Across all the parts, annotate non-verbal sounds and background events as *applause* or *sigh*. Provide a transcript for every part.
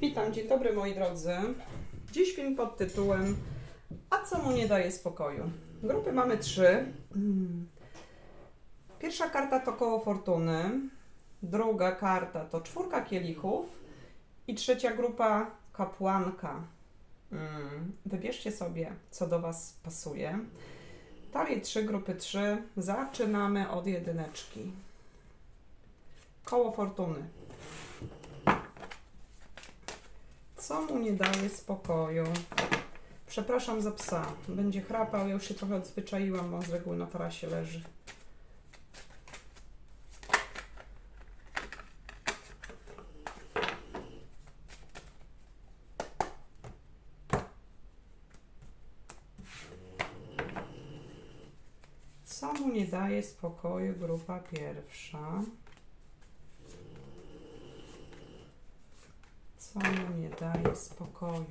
Witam, dzień dobry moi drodzy. Dziś film pod tytułem A co mu nie daje spokoju? Grupy mamy trzy. Mm. Pierwsza karta to koło fortuny, druga karta to czwórka kielichów i trzecia grupa kapłanka. Mm. Wybierzcie sobie, co do Was pasuje. Dalej trzy grupy trzy. Zaczynamy od jedyneczki. Koło fortuny. Co mu nie daje spokoju? Przepraszam za psa. Będzie chrapał. Ja już się trochę odzwyczaiłam, bo z reguły na tarasie leży. Co mu nie daje spokoju? Grupa pierwsza. Mu nie daje spokoju?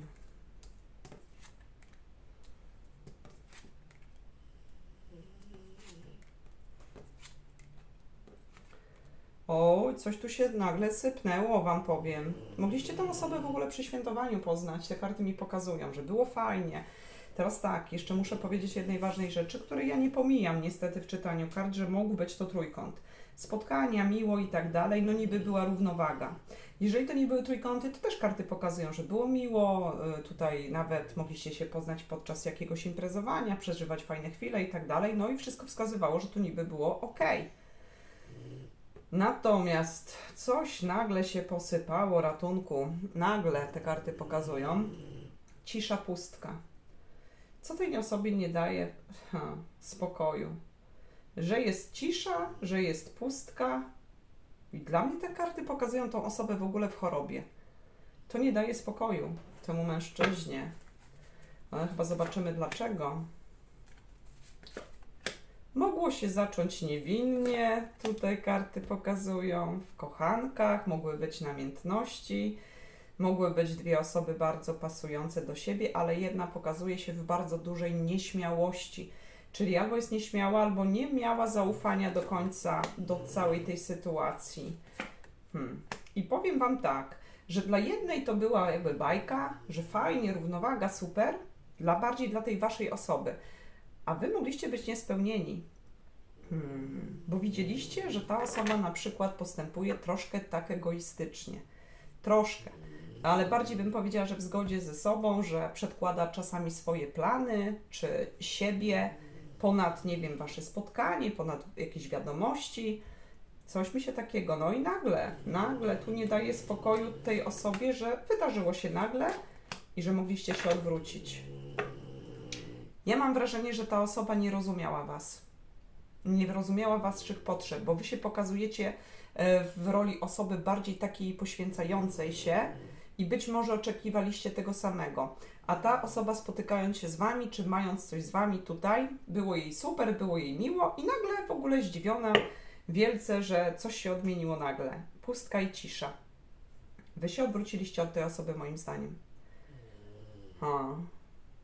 O, coś tu się nagle sypnęło, wam powiem. Mogliście tę osobę w ogóle przy świętowaniu poznać. Te karty mi pokazują, że było fajnie. Teraz tak, jeszcze muszę powiedzieć jednej ważnej rzeczy, której ja nie pomijam niestety w czytaniu kart, że mógł być to trójkąt. Spotkania, miło i tak dalej, no niby była równowaga. Jeżeli to nie były trójkąty, to też karty pokazują, że było miło, y, tutaj nawet mogliście się poznać podczas jakiegoś imprezowania, przeżywać fajne chwile i tak dalej, no i wszystko wskazywało, że tu niby było ok. Natomiast coś nagle się posypało, ratunku, nagle te karty pokazują, cisza pustka. Co tej osobie nie daje ha, spokoju? Że jest cisza, że jest pustka, i dla mnie te karty pokazują tą osobę w ogóle w chorobie. To nie daje spokoju temu mężczyźnie. Ale chyba zobaczymy dlaczego. Mogło się zacząć niewinnie, tutaj karty pokazują, w kochankach, mogły być namiętności, mogły być dwie osoby bardzo pasujące do siebie, ale jedna pokazuje się w bardzo dużej nieśmiałości. Czyli albo jest nieśmiała, albo nie miała zaufania do końca do całej tej sytuacji. Hmm. I powiem Wam tak, że dla jednej to była jakby bajka, że fajnie, równowaga, super, dla bardziej dla tej Waszej osoby. A Wy mogliście być niespełnieni. Hmm. Bo widzieliście, że ta osoba na przykład postępuje troszkę tak egoistycznie. Troszkę. Ale bardziej bym powiedziała, że w zgodzie ze sobą, że przedkłada czasami swoje plany, czy siebie, ponad, nie wiem, wasze spotkanie, ponad jakieś wiadomości, coś mi się takiego. No i nagle, nagle tu nie daje spokoju tej osobie, że wydarzyło się nagle i że mogliście się odwrócić. Ja mam wrażenie, że ta osoba nie rozumiała was. Nie rozumiała waszych potrzeb, bo wy się pokazujecie e, w roli osoby bardziej takiej poświęcającej się i być może oczekiwaliście tego samego. A ta osoba spotykając się z wami, czy mając coś z wami tutaj, było jej super, było jej miło i nagle w ogóle zdziwiona wielce, że coś się odmieniło nagle. Pustka i cisza. Wy się odwróciliście od tej osoby, moim zdaniem. Ha.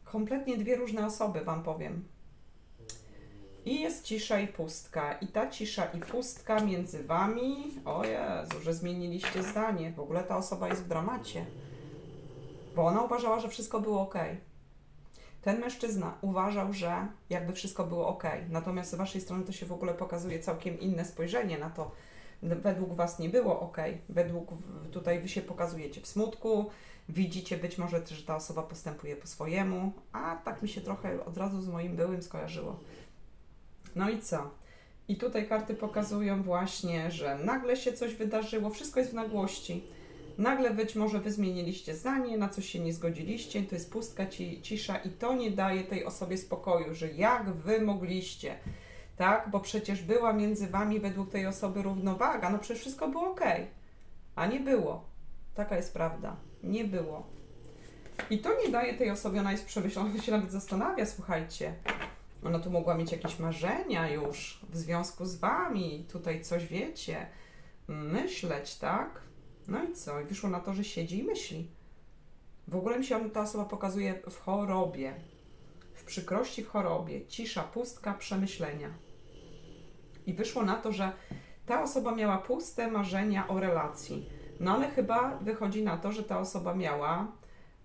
Kompletnie dwie różne osoby, wam powiem. I jest cisza i pustka. I ta cisza i pustka między wami, o Jezu, że zmieniliście zdanie. W ogóle ta osoba jest w dramacie. Bo ona uważała, że wszystko było ok. Ten mężczyzna uważał, że jakby wszystko było ok. Natomiast z waszej strony to się w ogóle pokazuje całkiem inne spojrzenie na to. Według was nie było ok. Według tutaj wy się pokazujecie w smutku. Widzicie być może że ta osoba postępuje po swojemu. A tak mi się trochę od razu z moim byłym skojarzyło. No i co? I tutaj karty pokazują właśnie, że nagle się coś wydarzyło, wszystko jest w nagłości. Nagle być może wy zmieniliście zdanie, na coś się nie zgodziliście, to jest pustka, ci, cisza i to nie daje tej osobie spokoju, że jak wy mogliście, tak? Bo przecież była między wami według tej osoby równowaga, no przecież wszystko było ok, a nie było. Taka jest prawda, nie było. I to nie daje tej osobie, ona jest przemyślona, ona się nawet zastanawia, słuchajcie, ona tu mogła mieć jakieś marzenia już w związku z wami, tutaj coś wiecie, myśleć, tak? No i co? I wyszło na to, że siedzi i myśli. W ogóle mi się ta osoba pokazuje w chorobie, w przykrości w chorobie, cisza, pustka, przemyślenia. I wyszło na to, że ta osoba miała puste marzenia o relacji. No ale chyba wychodzi na to, że ta osoba miała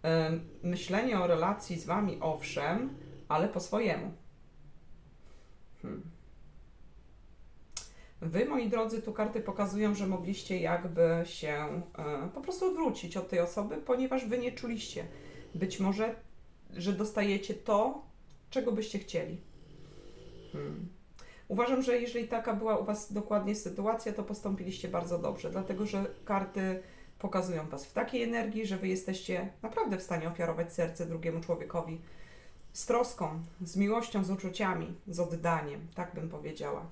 em, myślenie o relacji z wami, owszem, ale po swojemu. Wy, moi drodzy, tu karty pokazują, że mogliście jakby się e, po prostu odwrócić od tej osoby, ponieważ wy nie czuliście być może, że dostajecie to, czego byście chcieli. Hmm. Uważam, że jeżeli taka była u Was dokładnie sytuacja, to postąpiliście bardzo dobrze, dlatego że karty pokazują Was w takiej energii, że Wy jesteście naprawdę w stanie ofiarować serce drugiemu człowiekowi z troską, z miłością, z uczuciami, z oddaniem, tak bym powiedziała.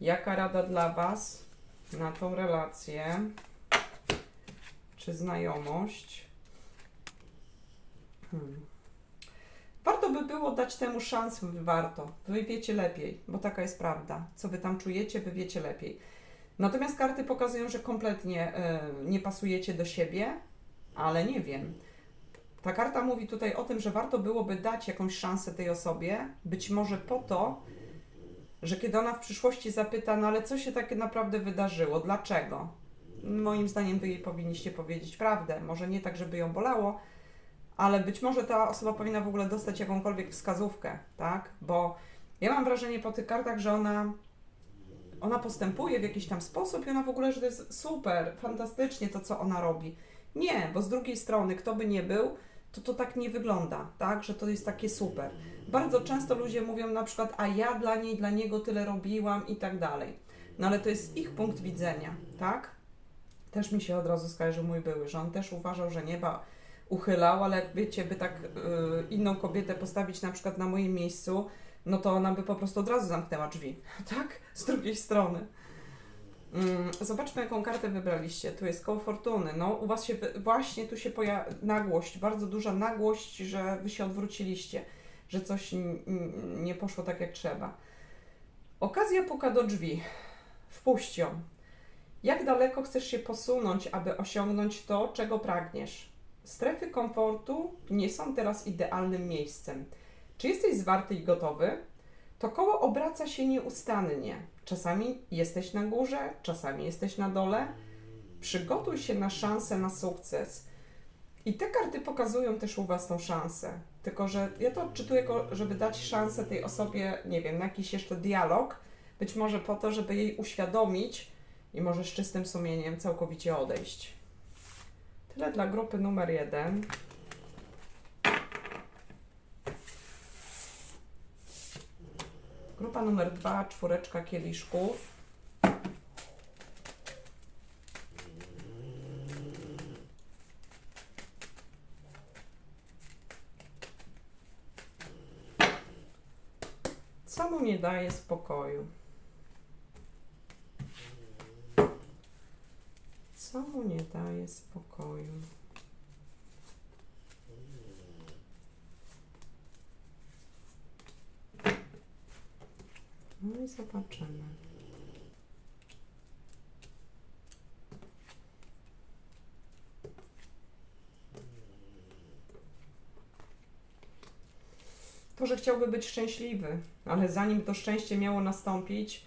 Jaka rada dla Was na tą relację czy znajomość? Hmm. Warto by było dać temu szansę, warto. Wy wiecie lepiej, bo taka jest prawda. Co wy tam czujecie, wy wiecie lepiej. Natomiast karty pokazują, że kompletnie e, nie pasujecie do siebie, ale nie wiem. Ta karta mówi tutaj o tym, że warto byłoby dać jakąś szansę tej osobie, być może po to, że kiedy ona w przyszłości zapyta, no ale co się tak naprawdę wydarzyło, dlaczego? Moim zdaniem wy jej powinniście powiedzieć prawdę. Może nie tak, żeby ją bolało, ale być może ta osoba powinna w ogóle dostać jakąkolwiek wskazówkę, tak? Bo ja mam wrażenie po tych kartach, że ona, ona postępuje w jakiś tam sposób i ona w ogóle, że to jest super, fantastycznie to, co ona robi. Nie, bo z drugiej strony, kto by nie był, to to tak nie wygląda, tak? Że to jest takie super. Bardzo często ludzie mówią na przykład, a ja dla niej, dla niego tyle robiłam i tak dalej. No ale to jest ich punkt widzenia, tak? Też mi się od razu skojarzył mój były, że on też uważał, że nieba uchylał, ale wiecie, by tak y, inną kobietę postawić na przykład na moim miejscu, no to ona by po prostu od razu zamknęła drzwi, *laughs* tak? Z drugiej strony. Mm, zobaczmy, jaką kartę wybraliście. Tu jest koło fortuny. No, u Was się właśnie tu się pojawia nagłość, bardzo duża nagłość, że Wy się odwróciliście, że coś nie poszło tak jak trzeba. Okazja puka do drzwi. Wpuść ją. Jak daleko chcesz się posunąć, aby osiągnąć to, czego pragniesz? Strefy komfortu nie są teraz idealnym miejscem. Czy jesteś zwarty i gotowy? To koło obraca się nieustannie. Czasami jesteś na górze, czasami jesteś na dole. Przygotuj się na szansę na sukces. I te karty pokazują też u Was tą szansę. Tylko, że ja to odczytuję, żeby dać szansę tej osobie, nie wiem, na jakiś jeszcze dialog, być może po to, żeby jej uświadomić i może z czystym sumieniem całkowicie odejść. Tyle dla grupy numer jeden. Grupa numer dwa, czwóreczka kieliszków. Co mu nie daje spokoju? Co mu nie daje spokoju? No i zobaczymy. To, że chciałby być szczęśliwy, ale zanim to szczęście miało nastąpić,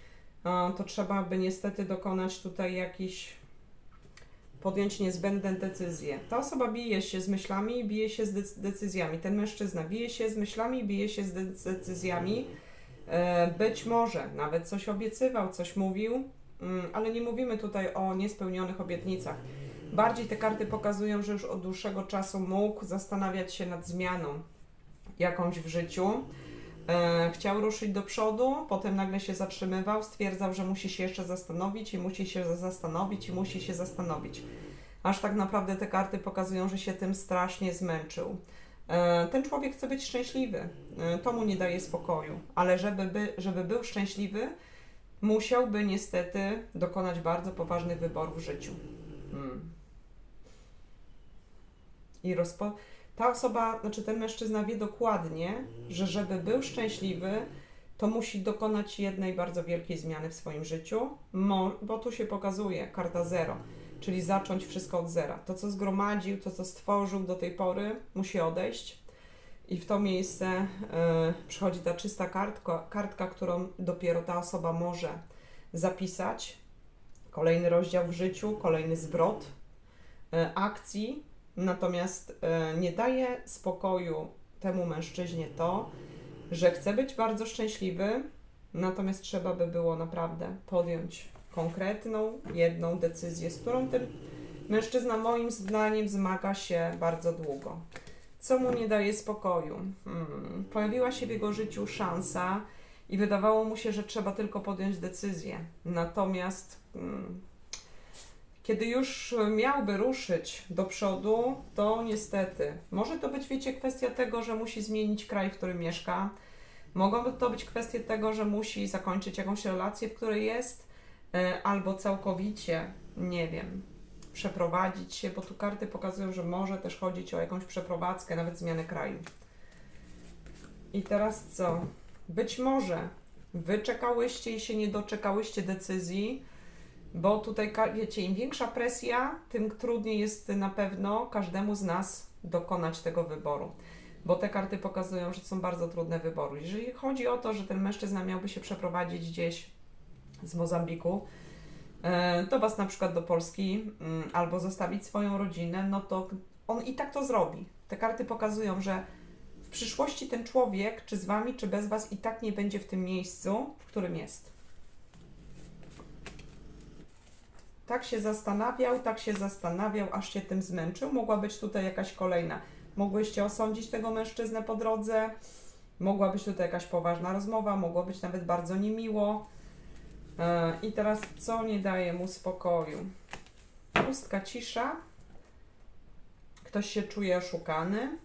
to trzeba by niestety dokonać tutaj jakichś podjąć niezbędne decyzje. Ta osoba bije się z myślami, bije się z dec- decyzjami. Ten mężczyzna bije się z myślami, bije się z dec- decyzjami. E, Być może nawet coś obiecywał, coś mówił, mm, ale nie mówimy tutaj o niespełnionych obietnicach. Bardziej te karty pokazują, że już od dłuższego czasu mógł zastanawiać się nad zmianą jakąś w życiu. E, chciał ruszyć do przodu, potem nagle się zatrzymywał, stwierdzał, że musi się jeszcze zastanowić i musi się zastanowić i musi się zastanowić. Aż tak naprawdę te karty pokazują, że się tym strasznie zmęczył. E, ten człowiek chce być szczęśliwy, e, to mu nie daje spokoju, ale żeby, by, żeby był szczęśliwy, musiałby niestety dokonać bardzo poważnych wyborów w życiu. Hmm. I rozpo... ta osoba, znaczy ten mężczyzna wie dokładnie, że żeby był szczęśliwy, to musi dokonać jednej bardzo wielkiej zmiany w swoim życiu, bo tu się pokazuje karta zero, czyli zacząć wszystko od zera. To, co zgromadził, to, co stworzył do tej pory, musi odejść. I w to miejsce e, przychodzi ta czysta kartka, kartka, którą dopiero ta osoba może zapisać. Kolejny rozdział w życiu, kolejny zwrot, e, akcji, natomiast e, nie daje spokoju temu mężczyźnie to, że chce być bardzo szczęśliwy, natomiast trzeba by było naprawdę podjąć konkretną, jedną decyzję, z którą ten mężczyzna moim zdaniem zmaga się bardzo długo. Co mu nie daje spokoju? Hmm. Pojawiła się w jego życiu szansa i wydawało mu się, że trzeba tylko podjąć decyzję. Natomiast hmm, kiedy już miałby ruszyć do przodu, to niestety może to być, wiecie, kwestia tego, że musi zmienić kraj, w którym mieszka. Mogą to być kwestie tego, że musi zakończyć jakąś relację, w której jest, albo całkowicie, nie wiem, przeprowadzić się, bo tu karty pokazują, że może też chodzić o jakąś przeprowadzkę, nawet zmianę kraju. I teraz co? Być może wyczekałyście i się nie doczekałyście decyzji, bo tutaj, wiecie, im większa presja, tym trudniej jest na pewno każdemu z nas dokonać tego wyboru. Bo te karty pokazują, że są bardzo trudne wybory. Jeżeli chodzi o to, że ten mężczyzna miałby się przeprowadzić gdzieś z Mozambiku, e, do Was na przykład do Polski, mm, albo zostawić swoją rodzinę, no to on i tak to zrobi. Te karty pokazują, że w przyszłości ten człowiek, czy z Wami, czy bez Was, i tak nie będzie w tym miejscu, w którym jest. Tak się zastanawiał, tak się zastanawiał, aż się tym zmęczył. Mogła być tutaj jakaś kolejna. Mogłyście osądzić tego mężczyznę po drodze, mogła być tutaj jakaś poważna rozmowa, mogło być nawet bardzo niemiło. E, I teraz co nie daje mu spokoju? Pustka cisza. Ktoś się czuje oszukany.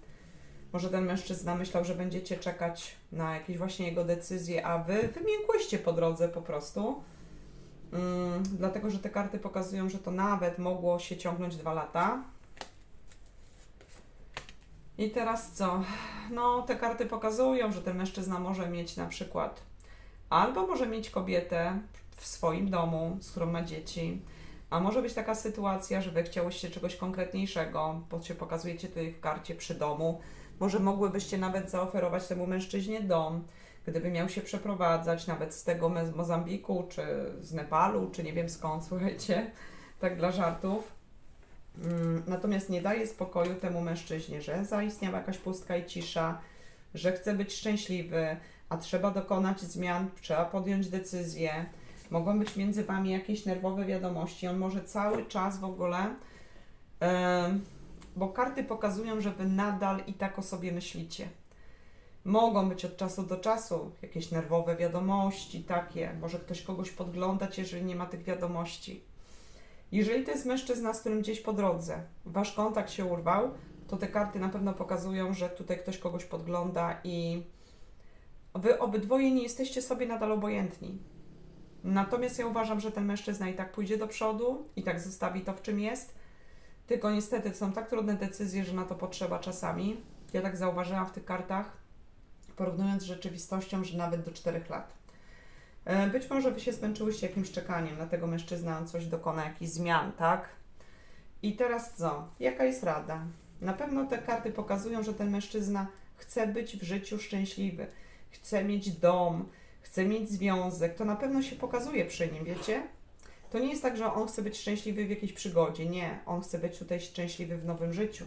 Może ten mężczyzna myślał, że będziecie czekać na jakieś właśnie jego decyzje, a wy wymiękłyście po drodze po prostu. Mm, dlatego, że te karty pokazują, że to nawet mogło się ciągnąć dwa lata. I teraz co? No, te karty pokazują, że ten mężczyzna może mieć na przykład albo może mieć kobietę w swoim domu, z którą ma dzieci, a może być taka sytuacja, że wy chciałyście czegoś konkretniejszego, bo się pokazujecie tutaj w karcie przy domu. Może mogłybyście nawet zaoferować temu mężczyźnie dom, gdyby miał się przeprowadzać nawet z tego Mozambiku, czy z Nepalu, czy nie wiem skąd, *laughs* słuchajcie, tak dla żartów. Mm, Natomiast nie daje spokoju temu mężczyźnie, że zaistniała jakaś pustka i cisza, że chce być szczęśliwy, a trzeba dokonać zmian, trzeba podjąć decyzję. Mogą być między Wami jakieś nerwowe wiadomości. On może cały czas w ogóle, em, bo karty pokazują, że Wy nadal i tak o sobie myślicie. Mogą być od czasu do czasu jakieś nerwowe wiadomości, takie. Może ktoś kogoś podglądać, jeżeli nie ma tych wiadomości. Jeżeli to jest mężczyzna, z którym gdzieś po drodze wasz kontakt się urwał, to te karty na pewno pokazują, że tutaj ktoś kogoś podgląda i wy obydwoje nie jesteście sobie nadal obojętni. Natomiast ja uważam, że ten mężczyzna i tak pójdzie do przodu, i tak zostawi to, w czym jest. Tylko niestety są tak trudne decyzje, że na to potrzeba czasami. Ja tak zauważyłam w tych kartach, porównując z rzeczywistością, że nawet do 4 lat. E, Być może wy się zmęczyłyście jakimś czekaniem, dlatego mężczyzna coś dokona jakichś zmian, tak? I teraz co? Jaka jest rada? Na pewno te karty pokazują, że ten mężczyzna chce być w życiu szczęśliwy, chce mieć dom, chce mieć związek. To na pewno się pokazuje przy nim, wiecie? To nie jest tak, że on chce być szczęśliwy w jakiejś przygodzie. Nie, on chce być tutaj szczęśliwy w nowym życiu.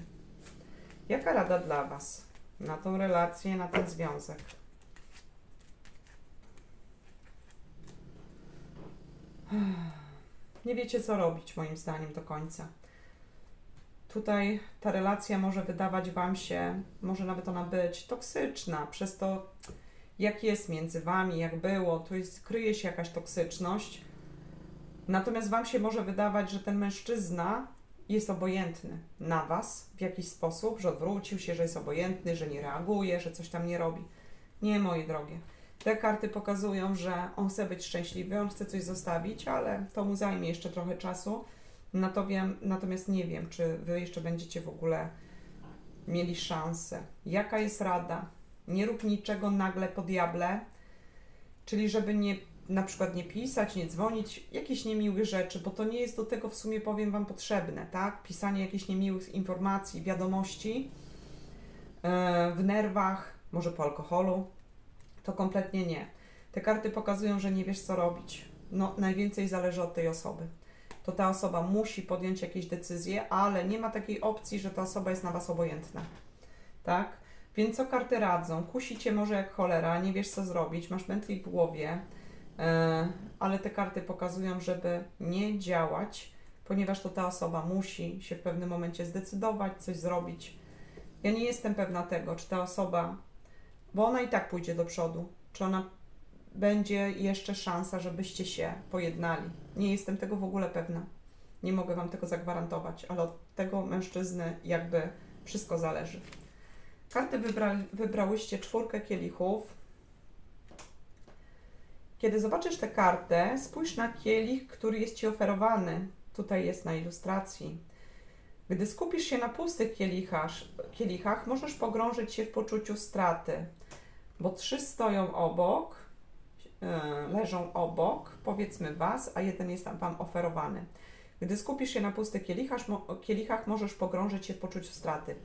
Jaka rada dla Was na tą relację, na ten związek? *sighs* Nie wiecie, co robić, moim zdaniem, do końca. Tutaj ta relacja może wydawać Wam się, może nawet ona być toksyczna, przez to, jak jest między Wami, jak było, tu jest, kryje się jakaś toksyczność. Natomiast Wam się może wydawać, że ten mężczyzna jest obojętny na Was w jakiś sposób, że odwrócił się, że jest obojętny, że nie reaguje, że coś tam nie robi. Nie, moje drogie. Te karty pokazują, że on chce być szczęśliwy, on chce coś zostawić, ale to mu zajmie jeszcze trochę czasu. Natomiast nie wiem, czy Wy jeszcze będziecie w ogóle mieli szansę. Jaka jest rada? Nie rób niczego nagle po diable, czyli żeby nie, na przykład nie pisać, nie dzwonić, jakichś niemiłych rzeczy, bo to nie jest do tego w sumie, powiem Wam, potrzebne, tak? Pisanie jakichś niemiłych informacji, wiadomości e, w nerwach, może po alkoholu, to kompletnie nie. Te karty pokazują, że nie wiesz, co robić. No, najwięcej zależy od tej osoby. to ta osoba musi podjąć jakieś decyzje, ale nie ma takiej opcji, że ta osoba jest na Was obojętna. Tak? Więc co karty radzą? Kusi Cię może jak cholera, nie wiesz co zrobić, masz mętlik w głowie, yy, ale te karty pokazują, żeby nie działać, ponieważ to ta osoba musi się w pewnym momencie zdecydować, coś zrobić. Ja nie jestem pewna tego, czy ta osoba, bo ona i tak pójdzie do przodu, czy ona będzie jeszcze szansa, żebyście się pojednali. Nie jestem tego w ogóle pewna. Nie mogę Wam tego zagwarantować, ale od tego mężczyzny jakby wszystko zależy. Karty wybra wybrałyście czwórkę kielichów. Kiedy zobaczysz tę kartę, spójrz na kielich, który jest Ci oferowany. Tutaj jest na ilustracji. Gdy skupisz się na pustych kielichach, kielichach możesz pogrążyć się w poczuciu straty, bo trzy stoją obok, e, leżą obok, powiedzmy Was, a jeden jest Wam oferowany. Gdy skupisz się na pustych kielichach, kielichach, możesz pogrążyć się w poczuciu straty.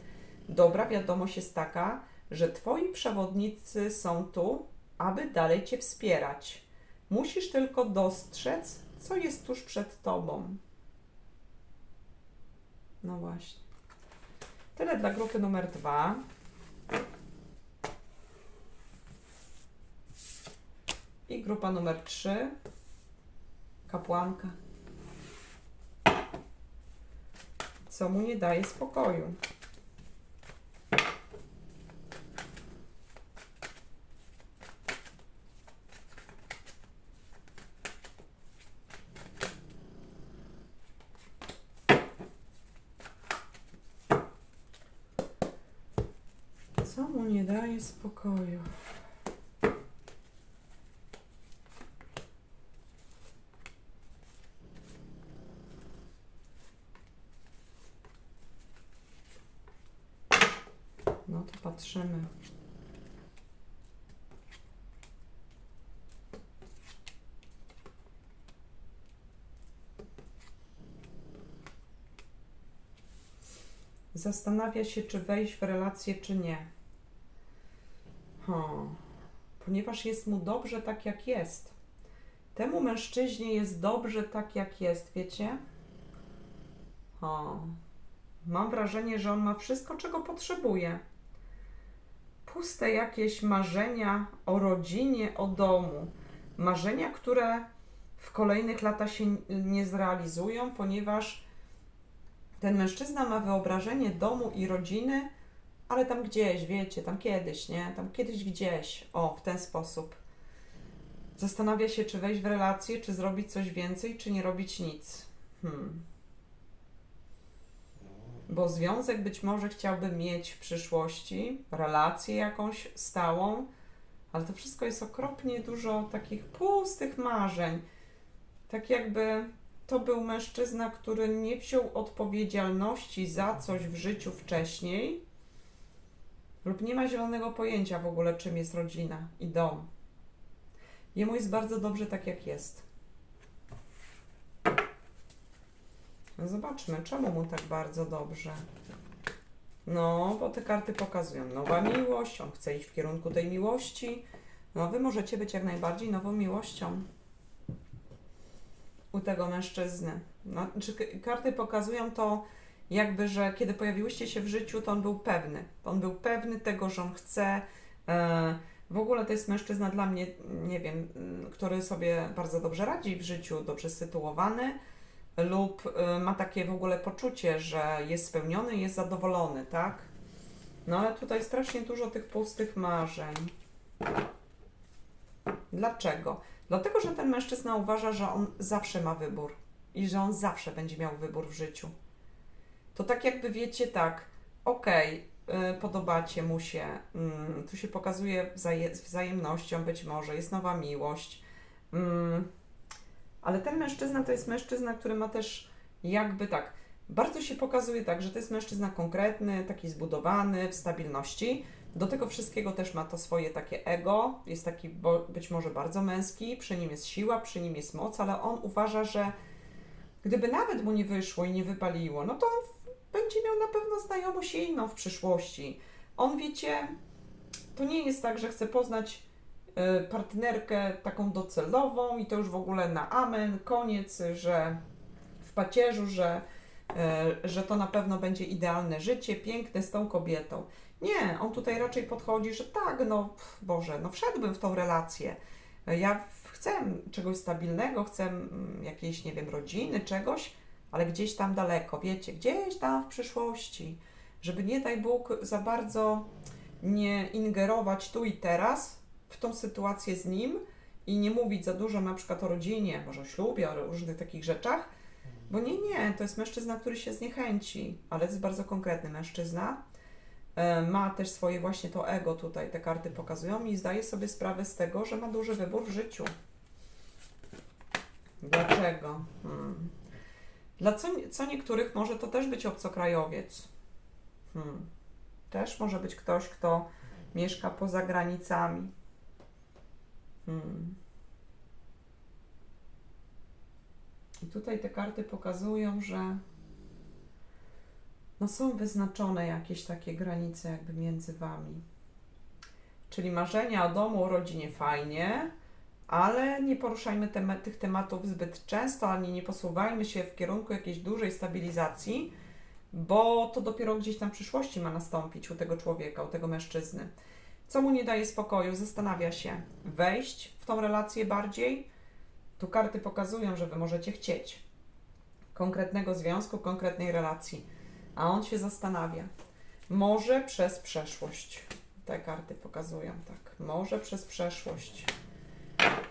Dobra wiadomość jest taka, że Twoi przewodnicy są tu, aby dalej Cię wspierać. Musisz tylko dostrzec, co jest tuż przed Tobą. No właśnie. Tyle dla grupy numer dwa. I grupa numer trzy. Kapłanka. Co mu nie daje spokoju. Co mu nie daje spokoju? No to patrzymy. Zastanawia się, czy wejść w relację, czy nie. Ponieważ jest mu dobrze tak, jak jest. Temu mężczyźnie jest dobrze tak, jak jest, wiecie? Hmm. Mam wrażenie, że on ma wszystko, czego potrzebuje. Puste jakieś marzenia o rodzinie, o domu. Marzenia, które w kolejnych latach się nie zrealizują, ponieważ ten mężczyzna ma wyobrażenie domu i rodziny, ale tam gdzieś, wiecie, tam kiedyś, nie? Tam kiedyś gdzieś. O, w ten sposób. Zastanawia się, czy wejść w relację, czy zrobić coś więcej, czy nie robić nic. Hmm. Bo związek być może chciałby mieć w przyszłości, relację jakąś stałą, ale to wszystko jest okropnie dużo takich pustych marzeń. Tak jakby to był mężczyzna, który nie wziął odpowiedzialności za coś w życiu wcześniej, lub nie ma zielonego pojęcia w ogóle, czym jest rodzina i dom. Jemu jest bardzo dobrze tak, jak jest. No zobaczmy, czemu mu tak bardzo dobrze. No, bo te karty pokazują nowa miłość, on chce iść w kierunku tej miłości. No, wy możecie być jak najbardziej nową miłością u tego mężczyzny. No, czy karty pokazują to, jakby, że kiedy pojawiłyście się w życiu, to on był pewny. On był pewny tego, że on chce. E, w ogóle to jest mężczyzna dla mnie, nie wiem, mm, który sobie bardzo dobrze radzi w życiu, dobrze sytuowany, lub e, ma takie w ogóle poczucie, że jest spełniony, jest zadowolony, tak? No ale tutaj strasznie dużo tych pustych marzeń. Dlaczego? Dlatego, że ten mężczyzna uważa, że on zawsze ma wybór i że on zawsze będzie miał wybór w życiu. To tak jakby wiecie, tak, okej, y, podobacie mu się, mm, tu się pokazuje wzaje, wzajemnością być może, jest nowa miłość, mm, ale ten mężczyzna to jest mężczyzna, który ma też jakby tak, bardzo się pokazuje tak, że to jest mężczyzna konkretny, taki zbudowany, w stabilności. Do tego wszystkiego też ma to swoje takie ego, jest taki bo, być może bardzo męski, przy nim jest siła, przy nim jest moc, ale on uważa, że gdyby nawet mu nie wyszło i nie wypaliło, no to on będzie miał na pewno znajomość inną w przyszłości. On, wiecie, to nie jest tak, że chce poznać y, partnerkę taką docelową i to już w ogóle na amen, koniec, że w pacierzu, że, e, że to na pewno będzie idealne życie, piękne z tą kobietą. Nie, on tutaj raczej podchodzi, że tak, no Boże, no wszedłbym w tą relację. Ja chcę czegoś stabilnego, chcę mm, jakiejś, nie wiem, rodziny, czegoś, ale gdzieś tam daleko, wiecie, gdzieś tam w przyszłości, żeby nie daj Bóg za bardzo nie ingerować tu i teraz w tą sytuację z nim i nie mówić za dużo na przykład o rodzinie, może o ślubie, o różnych takich rzeczach, bo nie, nie, to jest mężczyzna, który się zniechęci, ale to jest bardzo konkretny mężczyzna. E, Ma też swoje właśnie to ego tutaj, te karty pokazują i zdaje sobie sprawę z tego, że ma duży wybór w życiu. Dlaczego? Hmm. Dla co, co niektórych może to też być obcokrajowiec. Hmm. Też może być ktoś, kto mieszka poza granicami. Hmm. I tutaj te karty pokazują, że no są wyznaczone jakieś takie granice jakby między wami. Czyli marzenia o domu, o rodzinie fajnie, ale nie poruszajmy tych tematów zbyt często, ani nie posuwajmy się w kierunku jakiejś dużej stabilizacji, bo to dopiero gdzieś tam w przyszłości ma nastąpić u tego człowieka, u tego mężczyzny. Co mu nie daje spokoju? Zastanawia się, wejść w tą relację bardziej. Tu karty pokazują, że wy możecie chcieć konkretnego związku, konkretnej relacji, a on się zastanawia. Może przez przeszłość. Te karty pokazują tak. Może przez przeszłość.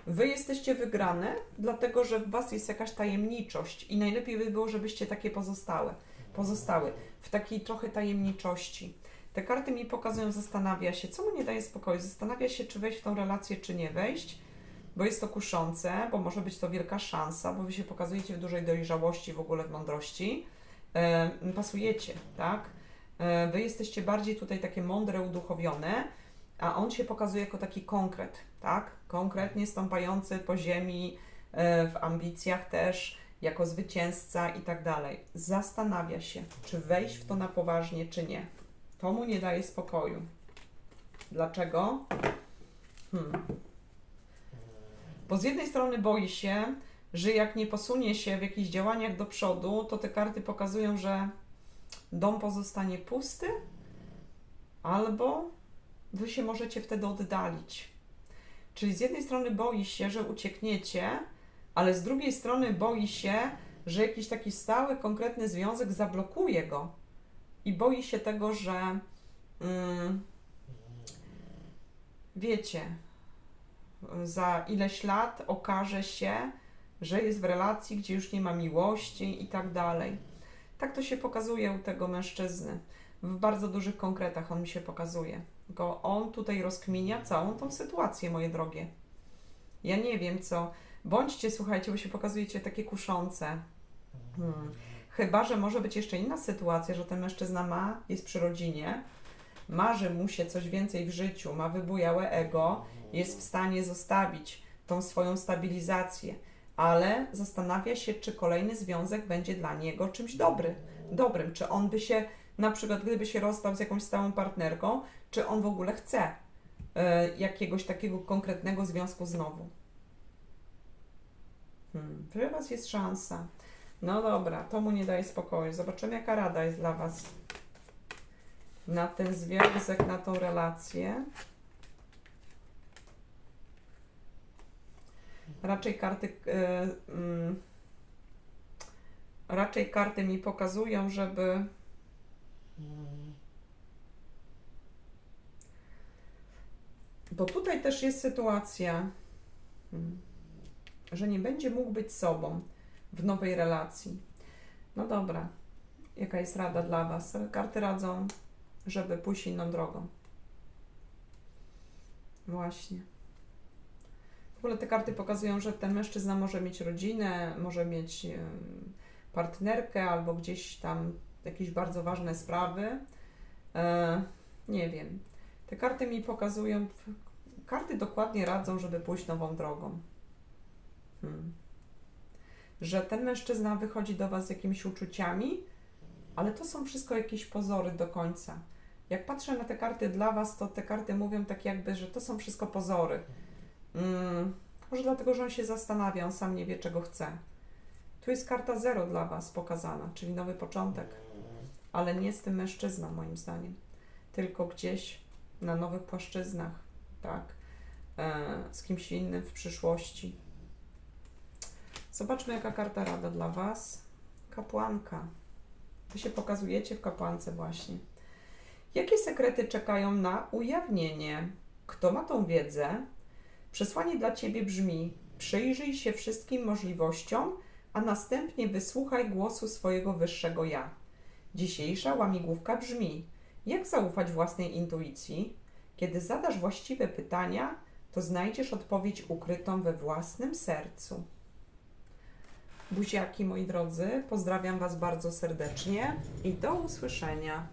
Wy jesteście wygrane, dlatego że w Was jest jakaś tajemniczość i najlepiej by było, żebyście takie pozostałe, pozostały w takiej trochę tajemniczości. Te karty mi pokazują, zastanawia się, co mu nie daje spokoju, zastanawia się, czy wejść w tą relację, czy nie wejść, bo jest to kuszące, bo może być to wielka szansa, bo Wy się pokazujecie w dużej dojrzałości, w ogóle w mądrości, e, pasujecie, tak? E, wy jesteście bardziej tutaj takie mądre, uduchowione, a on się pokazuje jako taki konkret, tak? Konkretnie stąpający po ziemi, e, w ambicjach też, jako zwycięzca i tak dalej. Zastanawia się, czy wejść w to na poważnie, czy nie. To mu nie daje spokoju. Dlaczego? Hmm. Bo z jednej strony boi się, że jak nie posunie się w jakichś działaniach do przodu, to te karty pokazują, że dom pozostanie pusty, albo wy się możecie wtedy oddalić. Czyli z jednej strony boi się, że uciekniecie, ale z drugiej strony boi się, że jakiś taki stały, konkretny związek zablokuje go i boi się tego, że mm, wiecie, za ileś lat okaże się, że jest w relacji, gdzie już nie ma miłości i tak dalej. Tak to się pokazuje u tego mężczyzny. W bardzo dużych konkretach on mi się pokazuje. Tylko on tutaj rozkminia całą tą sytuację, moje drogie. Ja nie wiem co. Bądźcie, słuchajcie, bo się pokazujecie takie kuszące. Hmm. Chyba, że może być jeszcze inna sytuacja, że ten mężczyzna ma, jest przy rodzinie, marzy mu się coś więcej w życiu, ma wybujałe ego, jest w stanie zostawić tą swoją stabilizację, ale zastanawia się, czy kolejny związek będzie dla niego czymś dobry, dobrym, czy on by się, na przykład gdyby się rozstał z jakąś stałą partnerką, czy on w ogóle chce e, jakiegoś takiego konkretnego związku znowu. Hmm, przy Was jest szansa. No dobra, to mu nie daje spokoju. Zobaczymy, jaka rada jest dla Was na ten związek, na tą relację. Raczej karty. e, mm, raczej karty mi pokazują, żeby. Bo tutaj też jest sytuacja, mm, że nie będzie mógł być sobą w nowej relacji. No dobra, jaka jest rada dla Was? Karty radzą, żeby pójść inną drogą. Właśnie. W ogóle te karty pokazują, że ten mężczyzna może mieć rodzinę, może mieć partnerkę albo gdzieś tam jakieś bardzo ważne sprawy. E, nie wiem. Te karty mi pokazują, karty dokładnie radzą, żeby pójść nową drogą. Hmm. Że ten mężczyzna wychodzi do Was z jakimiś uczuciami, ale to są wszystko jakieś pozory do końca. Jak patrzę na te karty dla Was, to te karty mówią tak jakby, że to są wszystko pozory. Mm, może dlatego, że on się zastanawia, on sam nie wie, czego chce. Tu jest karta zero dla Was pokazana, czyli nowy początek, ale nie z tym mężczyzną, moim zdaniem, tylko gdzieś na nowych płaszczyznach, tak, e, z kimś innym w przyszłości. Zobaczmy, jaka karta rada dla Was. Kapłanka. Wy się pokazujecie w kapłance właśnie. Jakie sekrety czekają na ujawnienie? Kto ma tą wiedzę? Przesłanie dla Ciebie brzmi: przyjrzyj się wszystkim możliwościom, a następnie wysłuchaj głosu swojego wyższego ja. Dzisiejsza łamigłówka brzmi: jak zaufać własnej intuicji? Kiedy zadasz właściwe pytania, to znajdziesz odpowiedź ukrytą we własnym sercu. Buziaki, moi drodzy, pozdrawiam Was bardzo serdecznie i do usłyszenia.